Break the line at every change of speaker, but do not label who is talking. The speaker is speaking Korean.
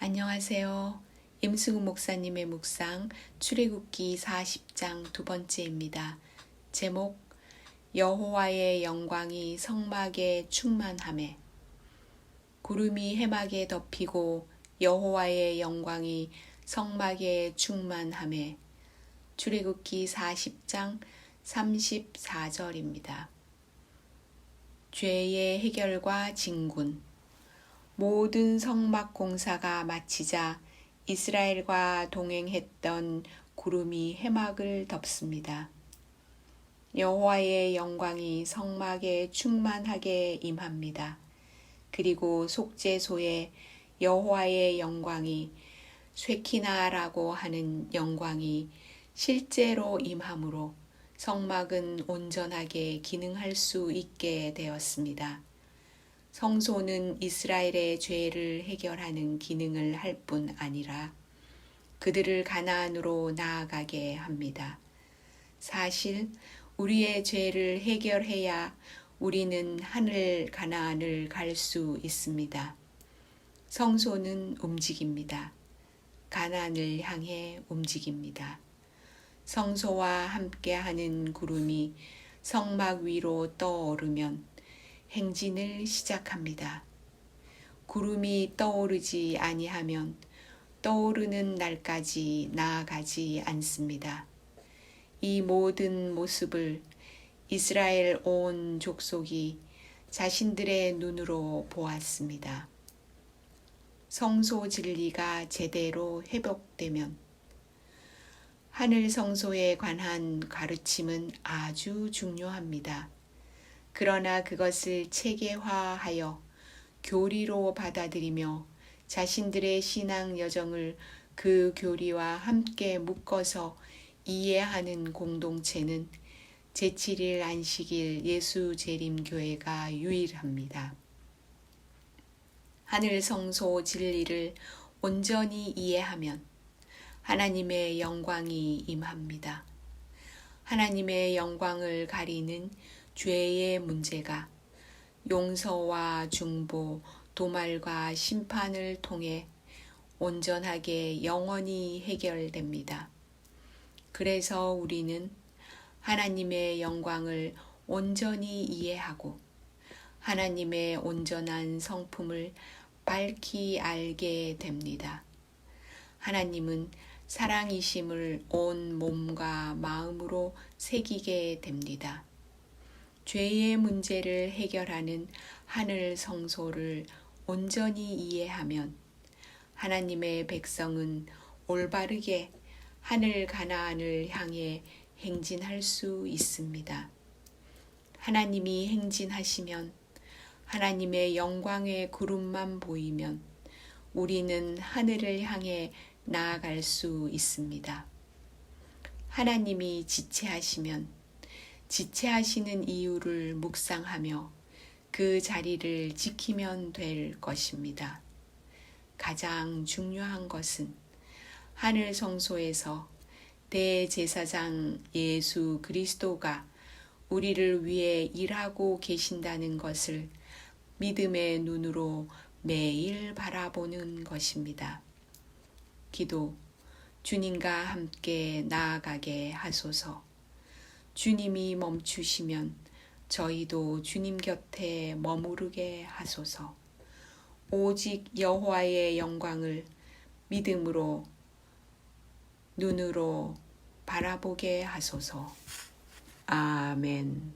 안녕하세요. 임승우 목사님의 묵상 출애굽기 40장 두 번째입니다. 제목 여호와의 영광이 성막에 충만함에 구름이 해막에 덮이고 여호와의 영광이 성막에 충만함에 출애굽기 40장 34절입니다. 죄의 해결과 진군 모든 성막 공사가 마치자 이스라엘과 동행했던 구름이 해막을 덮습니다. 여호와의 영광이 성막에 충만하게 임합니다. 그리고 속죄소에 여호와의 영광이 쇠키나라고 하는 영광이 실제로 임함으로 성막은 온전하게 기능할 수 있게 되었습니다. 성소는 이스라엘의 죄를 해결하는 기능을 할 뿐 아니라 그들을 가나안으로 나아가게 합니다. 사실 우리의 죄를 해결해야 우리는 하늘 가나안을 갈 수 있습니다. 성소는 움직입니다. 가나안을 향해 움직입니다. 성소와 함께하는 구름이 성막 위로 떠오르면 행진을 시작합니다. 구름이 떠오르지 아니하면 떠오르는 날까지 나아가지 않습니다. 이 모든 모습을 이스라엘 온 족속이 자신들의 눈으로 보았습니다. 성소 진리가 제대로 회복되면 하늘 성소에 관한 가르침은 아주 중요합니다. 그러나 그것을 체계화하여 교리로 받아들이며 자신들의 신앙 여정을 그 교리와 함께 묶어서 이해하는 공동체는 제7일 안식일 예수 재림 교회가 유일합니다. 하늘 성소 진리를 온전히 이해하면 하나님의 영광이 임합니다. 하나님의 영광을 가리는 죄의 문제가 용서와 중보, 도말과 심판을 통해 온전하게 영원히 해결됩니다. 그래서 우리는 하나님의 영광을 온전히 이해하고 하나님의 온전한 성품을 밝히 알게 됩니다. 하나님은 사랑이심을 온 몸과 마음으로 새기게 됩니다. 죄의 문제를 해결하는 하늘 성소를 온전히 이해하면 하나님의 백성은 올바르게 하늘 가나안을 향해 행진할 수 있습니다. 하나님이 행진하시면 하나님의 영광의 구름만 보이면 우리는 하늘을 향해 나아갈 수 있습니다. 하나님이 지체하시면 지체하시는 이유를 묵상하며 그 자리를 지키면 될 것입니다. 가장 중요한 것은 하늘 성소에서 대제사장 예수 그리스도가 우리를 위해 일하고 계신다는 것을 믿음의 눈으로 매일 바라보는 것입니다. 기도, 주님과 함께 나아가게 하소서. 주님이 멈추시면 저희도 주님 곁에 머무르게 하소서. 오직 여호와의 영광을 믿음으로 눈으로 바라보게 하소서. 아멘.